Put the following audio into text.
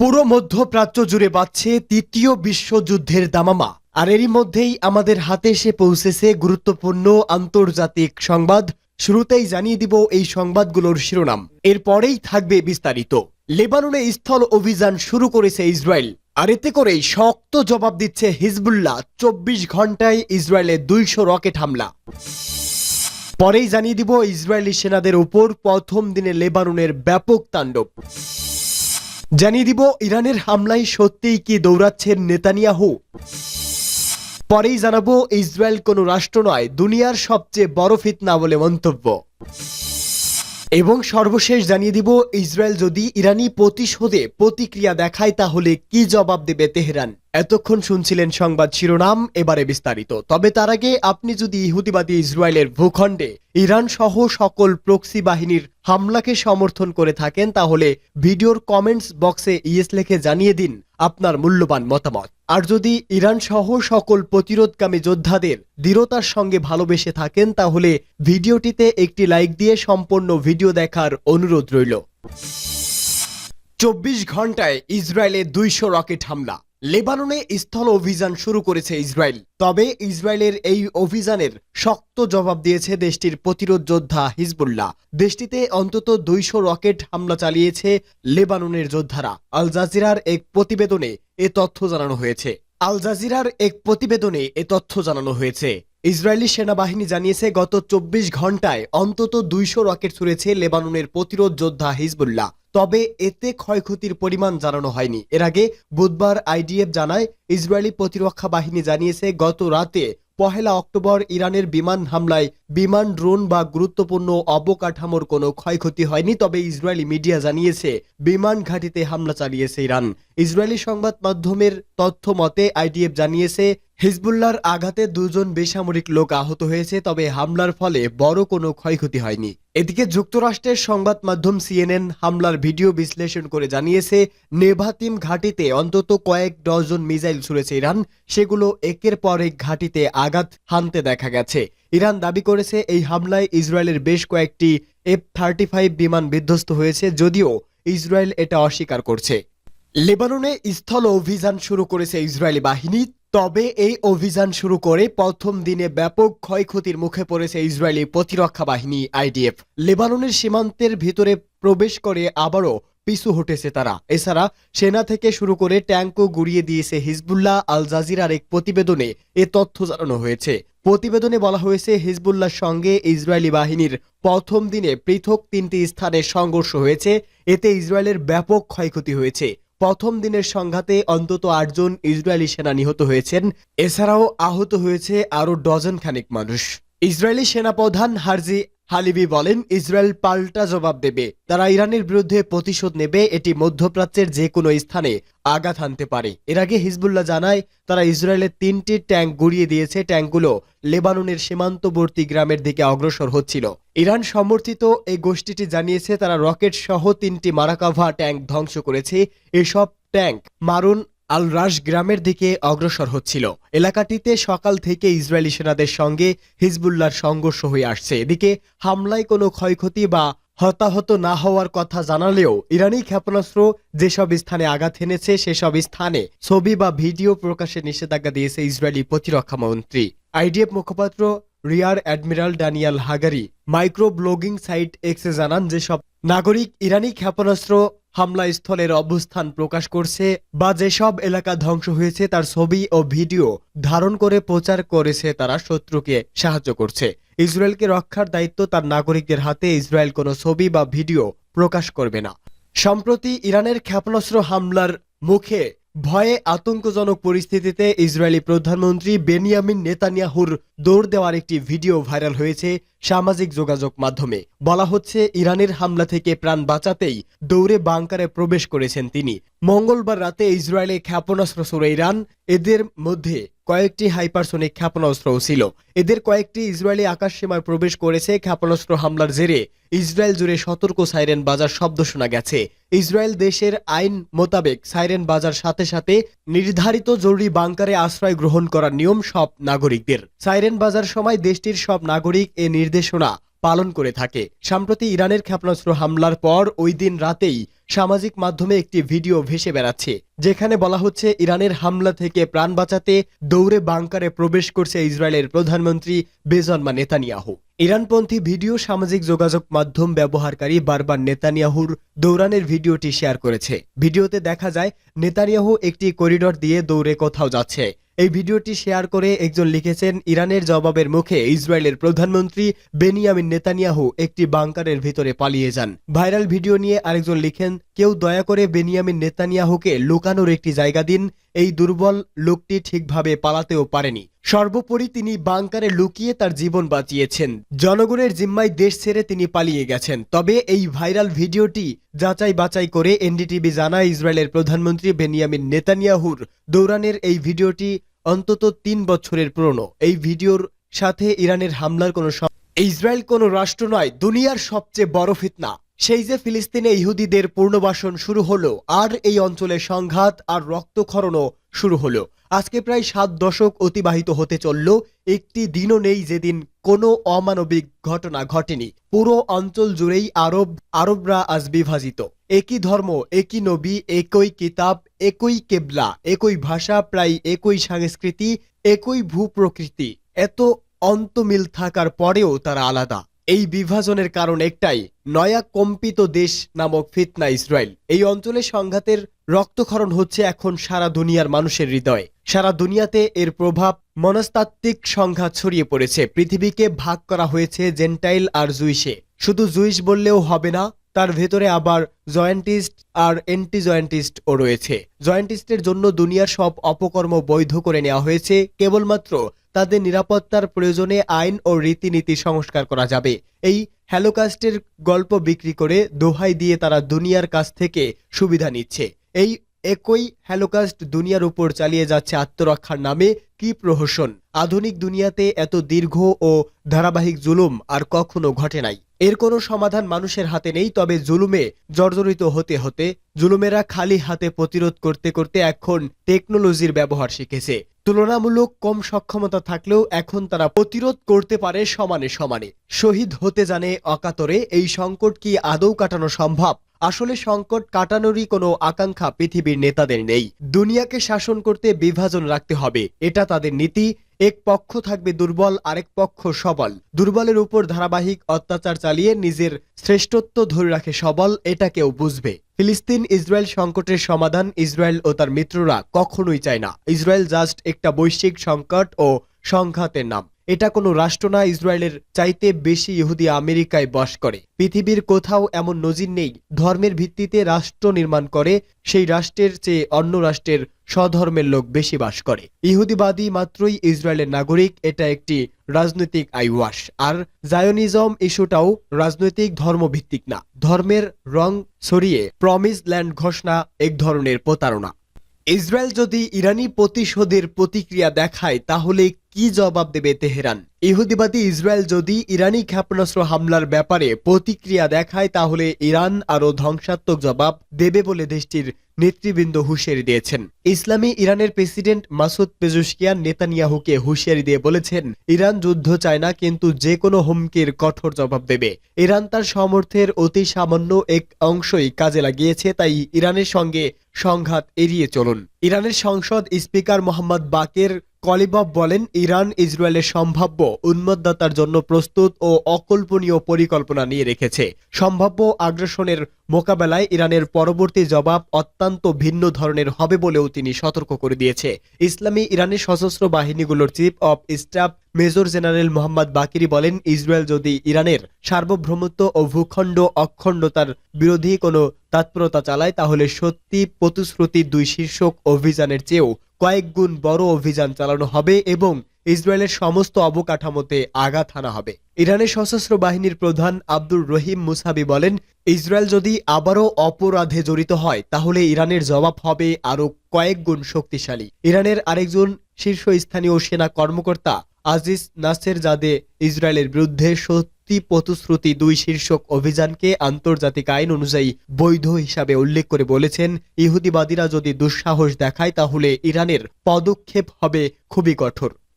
পুরো মধ্যপ্রাচ্য জুড়ে বাড়ছে তৃতীয় বিশ্বযুদ্ধের দামামা। আর এরই মধ্যেই আমাদের হাতে এসে পৌঁছেছে গুরুত্বপূর্ণ আন্তর্জাতিক সংবাদ। শুরুতেই জানিয়ে দিব এই সংবাদগুলোর শিরোনাম। এরপরেই থাকবে বিস্তারিত। লেবাননে স্থল অভিযান শুরু করেছে ইসরায়েল। আর এতে করেই শক্ত জবাব দিচ্ছে হিজবুল্লাহ। চব্বিশ ঘন্টায় ইসরায়েলের দুইশো রকেট হামলা। পরেই জানিয়ে দিব ইসরায়েলি সেনাদের উপর প্রথম দিনে লেবাননের ব্যাপক তাণ্ডব। জানিয়ে দিব, ইরানের হামলায় সত্যিই কি দৌড়াচ্ছেন নেতানিয়াহু? পরেই জানাব, ইসরায়েল কোনো রাষ্ট্র নয়, দুনিয়ার সবচেয়ে বড় ফিতনা বলে মন্তব্য। এবং সর্বশেষ জানিয়ে দিব, ইসরায়েল যদি ইরানি প্রতিশোধে প্রতিক্রিয়া দেখায়, তাহলে কি জবাব দেবে তেহরান? এতক্ষণ শুনছিলেন সংবাদ শিরোনাম, এবারে বিস্তারিত। তবে তার আগে আপনি যদি ইহুদিবাদী ইসরায়েলের ভূখণ্ডে ইরান সহ সকল প্রক্সি বাহিনীর হামলাকে সমর্থন করে থাকেন, তাহলে ভিডিওর কমেন্টস বক্সে ইয়েস লিখে জানিয়ে দিন আপনার মূল্যবান মতামত। আর যদি ইরান সহ সকল প্রতিরোধকামী যোদ্ধাদের দৃঢ়তার সঙ্গে ভালোবেসে থাকেন, তাহলে ভিডিওটিতে একটি লাইক দিয়ে সম্পূর্ণ ভিডিও দেখার অনুরোধ রইল। চব্বিশ ঘন্টায় ইসরায়েলে দুইশো রকেট হামলা। লেবাননে স্থল অভিযান শুরু করেছে ইসরায়েল। তবে ইসরায়েলের এই অভিযানের শক্ত জবাব দিয়েছে দেশটির প্রতিরোধ যোদ্ধা হিজবুল্লাহ। দেশটিতে অন্তত দুইশো রকেট হামলা চালিয়েছে লেবাননের যোদ্ধারা। আল জাজিরার এক প্রতিবেদনে এ তথ্য জানানো হয়েছে। আল জাজিরার এক প্রতিবেদনে এ তথ্য জানানো হয়েছে। ইসরায়েলি সেনাবাহিনী জানিয়েছে, গত চব্বিশ ঘন্টায় অন্তত দুইশো রকেট ছুড়েছে লেবাননের প্রতিরোধ যোদ্ধা হিজবুল্লাহ। তবে এতে ক্ষয়ক্ষতির পরিমাণ জানানো হয়নি। এর আগে বুধবার আইডিএফ জানায়, ইসরায়েলি প্রতিরক্ষা বাহিনী জানিয়েছে, গত রাতে পহেলা অক্টোবর ইরানের বিমান হামলায় বিমান, ড্রোন বা গুরুত্বপূর্ণ অবকাঠামোর কোনো ক্ষয়ক্ষতি হয়নি। তবে ইসরায়েলি মিডিয়া জানিয়েছে, বিমান ঘাঁটিতে হামলা চালিয়েছে ইরান। ইসরায়েলি সংবাদ মাধ্যমের তথ্য মতে, আইডিএফ জানিয়েছে হিজবুল্লাহর আঘাতে দুজন বেসামরিক লোক আহত হয়েছে, তবে হামলার ফলে বড় কোনো ক্ষয়ক্ষতি হয়নি। এদিকে যুক্তরাষ্ট্রের সংবাদ মাধ্যম সিএনএন হামলার ভিডিও বিশ্লেষণ করে জানিয়েছে নেভাতিম ঘাটিতে অন্তত কয়েক ডজন মিসাইল ছুড়েছে ইরান। সেগুলো একের পর এক ঘাটিতে আঘাত হানতে দেখা গেছে। ইরান দাবি করেছে, এই হামলায় ইসরায়েলের বেশ কয়েকটি এফ থার্টি ফাইভ বিমান বিধ্বস্ত হয়েছে, যদিও ইসরায়েল এটা অস্বীকার করছে। লেবাননে স্থল অভিযান শুরু করেছে ইসরায়েলি বাহিনী। তবে এই অভিযান শুরু করে প্রথম দিনে ব্যাপক ক্ষয়ক্ষতির মুখে পড়েছে ইসরায়েলি প্রতিরক্ষা বাহিনী, আইডিএফ। লেবাননের সীমান্তের ভিতরে প্রবেশ করে আবারও পিছু হটেছে তারা। এছাড়া সেনা থেকে শুরু করে ট্যাঙ্কও গুড়িয়ে দিয়েছে হিজবুল্লাহ, আল জাজিরার এক প্রতিবেদনে এ তথ্য জানানো হয়েছে। প্রতিবেদনে বলা হয়েছে, হিজবুল্লাহর সঙ্গে ইসরায়েলি বাহিনীর প্রথম দিনে পৃথক তিনটি স্থানে সংঘর্ষ হয়েছে। এতে ইসরায়েলের ব্যাপক ক্ষয়ক্ষতি হয়েছে। প্রথম দিনের সংঘাতে অন্তত আটজন ইসরায়েলি সেনা নিহত হয়েছেন। এছাড়াও আহত হয়েছে আরও ডজন খানিক মানুষ। ইসরায়েলি সেনাপ্রধান হারজি হালিবি বলেন, ইসরায়েল পাল্টা জবাব দেবে। তারা ইরানের বিরুদ্ধে প্রতিশোধ নেবে এটি মধ্যপ্রাচ্যের যে কোনো স্থানে আঘাত হানতে পারে। এর আগে হিজবুল্লাহ জানায়, তারা ইসরায়েলের তিনটি ট্যাঙ্ক গুড়িয়ে দিয়েছে। ট্যাঙ্কগুলো লেবাননের সীমান্তবর্তী গ্রামের দিকে অগ্রসর হচ্ছিল। ইরান সমর্থিত এই গোষ্ঠীটি জানিয়েছে, তারা রকেট সহ তিনটি মারাকাভা ট্যাঙ্ক ধ্বংস করেছে। এসব ট্যাঙ্ক মারুন আল রাশ গ্রামের দিকে অগ্রসর হচ্ছিল। এলাকাটিতে সকাল থেকে ইসরায়েলি সেনাদের সঙ্গে হিজবুল্লাহর সংঘর্ষ হয়ে আসছে। এদিকে হামলায় কোনো ক্ষয়ক্ষতি বা হতাহত না হওয়ার কথা জানালেও ইরানি ক্ষেপণাস্ত্র যেসব স্থানে আঘাত এনেছে, সেসব স্থানে ছবি বা ভিডিও প্রকাশে নিষেধাজ্ঞা দিয়েছে ইসরায়েলি প্রতিরক্ষা মন্ত্রী। আইডিএফ মুখপাত্র rear admiral Daniel Hagari microblogging site এক্সে জানান, যেসব নাগরিক ইরানি ক্ষেপণাস্ত্র হামলা স্থলের অবস্থান প্রকাশ করছে বা যেসব এলাকা ধ্বংস হয়েছে তার ছবি ও ভিডিও ধারণ করে প্রচার করেছে তারা শত্রুকে সাহায্য করছে। ইসরায়েলকে রক্ষার দায়িত্ব তার নাগরিকদের হাতে ইসরায়েল কোনো ছবি বা ভিডিও প্রকাশ করবে না। সম্প্রতি ইরানের ক্ষেপণাস্ত্র হামলার মুখে ভয়ে আতঙ্কজনক পরিস্থিতিতে ইসরায়েলি প্রধানমন্ত্রী বেনিয়ামিন নেতানিয়াহুর দৌড় দেওয়ার একটি ভিডিও ভাইরাল হয়েছে সামাজিক যোগাযোগ মাধ্যমে। বলা হচ্ছে, ইরানের হামলা থেকে প্রাণ বাঁচাতেই দৌড়ে বাংকারে প্রবেশ করেছেন তিনি। মঙ্গলবার রাতে ইসরায়েলে ক্ষেপণাস্ত্র ছড়ে ইরান এদের মধ্যে কয়েকটি হাইপারসোনিক ক্ষেপণাস্ত্রও ছিল। এদের কয়েকটি ইসরায়েলি আকাশসীমায় প্রবেশ করেছে। ক্ষেপণাস্ত্র হামলার জেরে ইসরায়েল জুড়ে সতর্ক সাইরেন বাজার শব্দ শোনা গেছে। ইসরায়েল দেশের আইন মোতাবেক সাইরেন বাজার সাথে সাথে নির্ধারিত জরুরি বাংকারে আশ্রয় গ্রহণ করার নিয়ম সব নাগরিকদের। সাইরেন বাজার সময় দেশটির সব নাগরিক এ নির্দেশনা পালন করে থাকে। সম্প্রতি ইরানের ক্ষেপণাস্ত্র হামলার পর ওই দিন রাতেই সামাজিক মাধ্যমে একটি ভিডিও ভেসে বেড়াচ্ছে, যেখানে বলা হচ্ছে ইরানের হামলা থেকে প্রাণ বাঁচাতে দৌড়ে বাংকারে প্রবেশ করছে ইসরায়েলের প্রধানমন্ত্রী বেজন্মা নেতানিয়াহু। ইরানপন্থী ভিডিও সামাজিক যোগাযোগ মাধ্যম ব্যবহারকারী বারবার নেতানিয়াহুর দৌড়ানের ভিডিওটি শেয়ার করেছে। ভিডিওতে দেখা যায়, নেতানিয়াহু একটি করিডর দিয়ে দৌড়ে কোথাও যাচ্ছে। এই ভিডিওটি শেয়ার করে একজন লিখেছেন, ইরানের জবাবের মুখে ইসরায়েলের প্রধানমন্ত্রী বেনিয়ামিন নেতানিয়াহু একটি বাংকারের ভিতরে পালিয়ে যান। ভাইরাল ভিডিও নিয়ে আরেকজন লিখেন কেউ দয়া করে বেনিয়ামিন নেতানিয়াহুকে লুকানোর একটি জায়গা দিন। এই দুর্বল লোকটি ঠিকভাবে পালাতেও পারেনি। সর্বোপরি তিনি বাংকারে লুকিয়ে তার জীবন বাঁচিয়েছেন। জনগণের জিম্মায় দেশ ছেড়ে তিনি পালিয়ে গেছেন। তবে এই ভাইরাল ভিডিওটি যাচাই বাছাই করে এনডিটিভি জানায় ইসরায়েলের প্রধানমন্ত্রী বেনিয়ামিন নেতানিয়াহুর। দৌরানের এই ভিডিওটি অন্তত তিন বছরের পুরনো। এই ভিডিওর সাথে ইরানের হামলার কোনো ইসরায়েল কোনো রাষ্ট্র নয়, দুনিয়ার সবচেয়ে বড় ফিতনা। সেই যে ফিলিস্তিনে ইহুদিদের পূর্ণবাসন শুরু হলো, আর এই অঞ্চলে সংঘাত আর রক্তক্ষরণও শুরু হলো। আজকে প্রায় সাত দশক অতিবাহিত হতে চলল, একটি দিনও নেই যেদিন কোনো অমানবিক ঘটনা ঘটেনি। পুরো অঞ্চল জুড়েই আরব, আরবরা আজ বিভাজিত। একই ধর্ম, একই নবী, একই কিতাব, একই কেবলা, একই ভাষা, প্রায় একই সংস্কৃতি, একই ভূপ্রকৃতি। এত অন্তমিল থাকার পরেও তারা আলাদা। এই বিভাজনের কারণ একটাই, নয়া কম্পিত দেশ নামক ফিতনা ইসরায়েল। এই অঞ্চলে সংঘাতের রক্তক্ষরণ হচ্ছে এখন সারা দুনিয়ার মানুষের হৃদয়। সারা দুনিয়াতে এর প্রভাব মনস্তাত্ত্বিক সংঘাত ছড়িয়ে পড়েছে। পৃথিবীকে ভাগ করা হয়েছে জেন্টাইল আর জুইসে শুধু জুইশ বললেও হবে না তার ভেতরে আবার জয়েন্টিস্ট আর এন্টি জয়েন্টিস্টও রয়েছে। জয়েন্টিস্টের জন্য দুনিয়ার সব অপকর্ম বৈধ করে নেওয়া হয়েছে। কেবলমাত্র তাদের নিরাপত্তার প্রয়োজনে আইন ও রীতিনীতি সংস্কার করা যাবে। এই হ্যালোকাস্টের গল্প বিক্রি করে দোহাই দিয়ে তারা দুনিয়ার কাছ থেকে সুবিধা নিচ্ছে। এই একই হ্যালোকাস্ট দুনিয়ার উপর চালিয়ে যাচ্ছে আত্মরক্ষার নামে কি প্রহসন? আধুনিক দুনিয়াতে এত দীর্ঘ ও ধারাবাহিক জুলুম আর কখনো ঘটে নাই। এর কোনো সমাধান মানুষের হাতে নেই, তবে জুলুমে জর্জরিত হতে হতে জুলুমেরা খালি হাতে প্রতিরোধ করতে করতে এখন টেকনোলজির ব্যবহার শিখেছে। তুলনামূলক কম সক্ষমতা থাকলেও এখন তারা প্রতিরোধ করতে পারে সমানে সমানে। শহীদ হতে জানে অকাতরে, এই সংকট কি আদৌ কাটানো সম্ভব? আসলে সংকট কাটানোরই কোনো আকাঙ্ক্ষা পৃথিবীর নেতাদের নেই। দুনিয়াকে শাসন করতে বিভাজন রাখতে হবে। এটা তাদের নীতি। এক পক্ষ থাকবে দুর্বল, আরেক পক্ষ সবল। দুর্বলের উপর ধারাবাহিক অত্যাচার চালিয়ে নিজের শ্রেষ্ঠত্ব ধরে রাখে সবল, এটা কেউ বুঝবে। ফিলিস্তিন, ইসরায়েল সংকটের সমাধান। ইসরায়েল ও তার মিত্ররা কখনোই চায় না। ইসরায়েল জাস্ট একটা বৈশ্বিক সংকট ও সংঘাতের নাম। এটা কোনো রাষ্ট্র না, ইসরায়েলের চাইতে বেশি ইহুদি আমেরিকায় বাস করে। পৃথিবীর কোথাও এমন নজির নেই, ধর্মের ভিত্তিতে রাষ্ট্র নির্মাণ করে, সেই রাষ্ট্রের চেয়ে অন্য রাষ্ট্রের স্বধর্মের লোক বেশি বাস করে। ইহুদিবাদী মাত্রই ইসরায়েলের নাগরিক, এটা একটি রাজনৈতিক আইওয়াস আর জায়োনিজম ইস্যুটাও রাজনৈতিক ধর্মভিত্তিক না। ধর্মের রং ছড়িয়ে প্রমিস ল্যান্ড ঘোষণা এক ধরনের প্রতারণা। ইসরায়েল যদি ইরানি প্রতিশোধের প্রতিক্রিয়া দেখায় তাহলে কি জবাব দেবে তেহরান? ইহুদিবাদী ইসরায়েল যদি ইরানি ক্ষেপণাস্ত্র হামলার ব্যাপারে প্রতিক্রিয়া দেখায়, তাহলে ইরান আরও ধ্বংসাত্মক জবাব দেবে বলে দেশটির নেতৃবৃন্দ হুঁশিয়ারি দিয়েছেন। ইসলামী ইরানের প্রেসিডেন্ট মাসুদ পেজুশকিয়ান নেতানিয়াহুকে হুঁশিয়ারি দিয়ে বলেছেন, ইরান যুদ্ধ চায় না, কিন্তু যে কোনো হুমকির কঠোর জবাব দেবে। ইরান তার সামর্থ্যের অতি সামান্য এক অংশই কাজে লাগিয়েছে, তাই ইরানের সঙ্গে সংঘাত এড়িয়ে চলুন। ইরানের সংসদ স্পিকার মোহাম্মদ বাকের কলিবব বলেন, ইরান ইসরায়েলের সম্ভাব্য উন্মত্ততার জন্য প্রস্তুত ও অকল্পনীয় পরিকল্পনা নিয়ে রেখেছে। সম্ভাব্য আগ্রাসনের মোকাবেলায় ইরানের পরবর্তী জবাব অত্যন্ত ভিন্ন ধরনের হবে বলেও তিনি সতর্ক করে দিয়েছে। ইসলামী ইরানের সশস্ত্র বাহিনীগুলোর chief of staff major general Mohammad Bagheri বলেন, ইসরায়েল যদি ইরানের সার্বভৌমত্ব ও ভূখণ্ড অখণ্ডতার বিরোধী কোনো তৎপরতা চালায়, তাহলে সত্যি প্রতিশ্রুতি দুই শীর্ষক অভিযানের চেয়েও কয়েক গুণ বড় অভিযান চালানো হবে এবং ইসরায়েলের সমস্ত অবকাঠামোতে আঘাত হানা হবে। ইরানের সশস্ত্র বাহিনীর প্রধান আব্দুর রহিম মুসাবি বলেন, ইসরায়েল যদি আবারও অপরাধে জড়িত হয়, তাহলে ইরানের জবাব হবে আরও কয়েক গুণ শক্তিশালী। ইরানের আরেকজন শীর্ষস্থানীয় সেনা কর্মকর্তা আজিজ নাসের জাদে ইসরায়েলের বিরুদ্ধে সত্যি প্রতিশ্রুতি দুই শীর্ষক অভিযানকে আন্তর্জাতিক আইন অনুযায়ী বৈধ হিসাবে উল্লেখ করে বলেছেন, ইহুদিবাদীরা যদি দুঃসাহস দেখায় তাহলে ইরানের পদক্ষেপ হবে খুবই কঠোর।